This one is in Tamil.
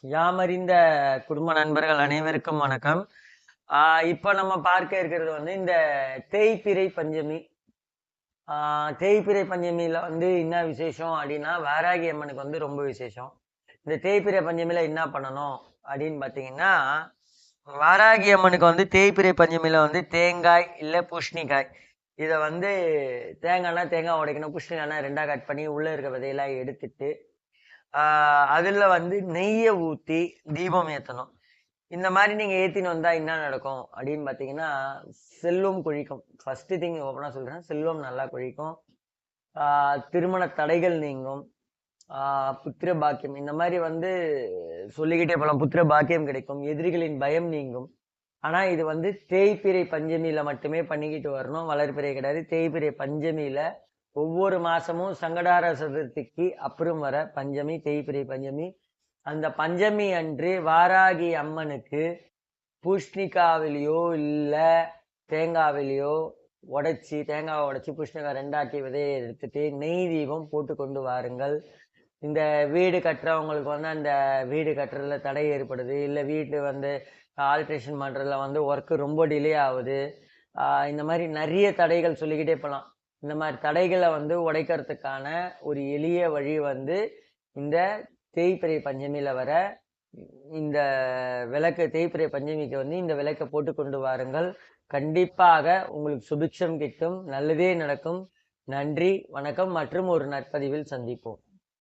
யாமறிந்த குடும்ப நண்பர்கள் அனைவருக்கும் வணக்கம். ஆஹ் இப்ப நம்ம பார்க்க இருக்கிறது வந்து இந்த தேய்பிறை பஞ்சமி. ஆஹ் தேய்பிறை பஞ்சமியில வந்து என்ன விசேஷம் அப்படின்னா வாராகி அம்மனுக்கு வந்து ரொம்ப விசேஷம். இந்த தேய்பிறை பஞ்சமியில என்ன பண்ணணும் அப்படின்னு பார்த்தீங்கன்னா வாராகி அம்மனுக்கு வந்து தேய்பிறை பஞ்சமியில வந்து தேங்காய் இல்லை பூஷ்ணிக்காய். இதை வந்து தேங்காய்னா தேங்காய் உடைக்கணும் பூஷ்ணிக்காய்னா ரெண்டாக கட் பண்ணி உள்ளே இருக்க விதையெல்லாம் எடுத்துட்டு அதில் வந்து நெய்யை ஊற்றி தீபம் ஏற்றணும் இந்த மாதிரி நீங்கள் ஏற்றின்னு வந்தால் என்ன நடக்கும் அப்படின்னு பார்த்தீங்கன்னா செல்வம் குழிக்கும். ஃபஸ்ட்டு திங் ஓப்பனாக சொல்கிறேன் செல்வம் நல்லா குழிக்கும். திருமண தடைகள் நீங்கும். புத்திர பாக்கியம். இந்த மாதிரி வந்து சொல்லிக்கிட்டே போகலாம் புத்திர பாக்கியம் கிடைக்கும். எதிரிகளின் பயம் நீங்கும். ஆனால் இது வந்து தேய்பிரை பஞ்சமியில் மட்டுமே பண்ணிக்கிட்டு வரணும். வளர்பிறை கிடையாது. தேய்பிரை பஞ்சமியில் ஒவ்வொரு மாசமும் சங்கடார சதுர்த்திக்கு அப்புறம் வர பஞ்சமி தேய்பிரை பஞ்சமி. அந்த பஞ்சமி அன்று வாராகி அம்மனுக்கு பூஷ்ணிக்காவிலையோ இல்லை தேங்காவிலையோ உடைச்சி தேங்காவை உடைச்சி பூஷ்ணிக்காய் ரெண்டாக்கி விதையை எடுத்துட்டு நெய் தீபம் போட்டு கொண்டு வாருங்கள். இந்த வீடு கட்டுறவங்களுக்கு வந்து அந்த வீடு கட்டுறதுல தடை ஏற்படுது. இல்லை வீட்டு வந்து ஆல்ட்ரேஷன் பண்ணுறதுல வந்து ஒர்க்கு ரொம்ப டிலே ஆகுது. இந்த மாதிரி நிறைய தடைகள் சொல்லிக்கிட்டே போகலாம் இந்த மாதிரி தடைகளை வந்து உடைக்கிறதுக்கான ஒரு எளிய வழி வந்து இந்த தேய்பிரை பஞ்சமியில் வர இந்த விளக்கு தேய்பிரை பஞ்சமிக்கு வந்து இந்த விளக்கை போட்டு கொண்டு வாருங்கள். கண்டிப்பாக உங்களுக்கு சுபிக்ஷம் கிட்டும் நல்லதே நடக்கும். நன்றி வணக்கம் மற்றும் ஒரு நற்பதிவில் சந்திப்போம்.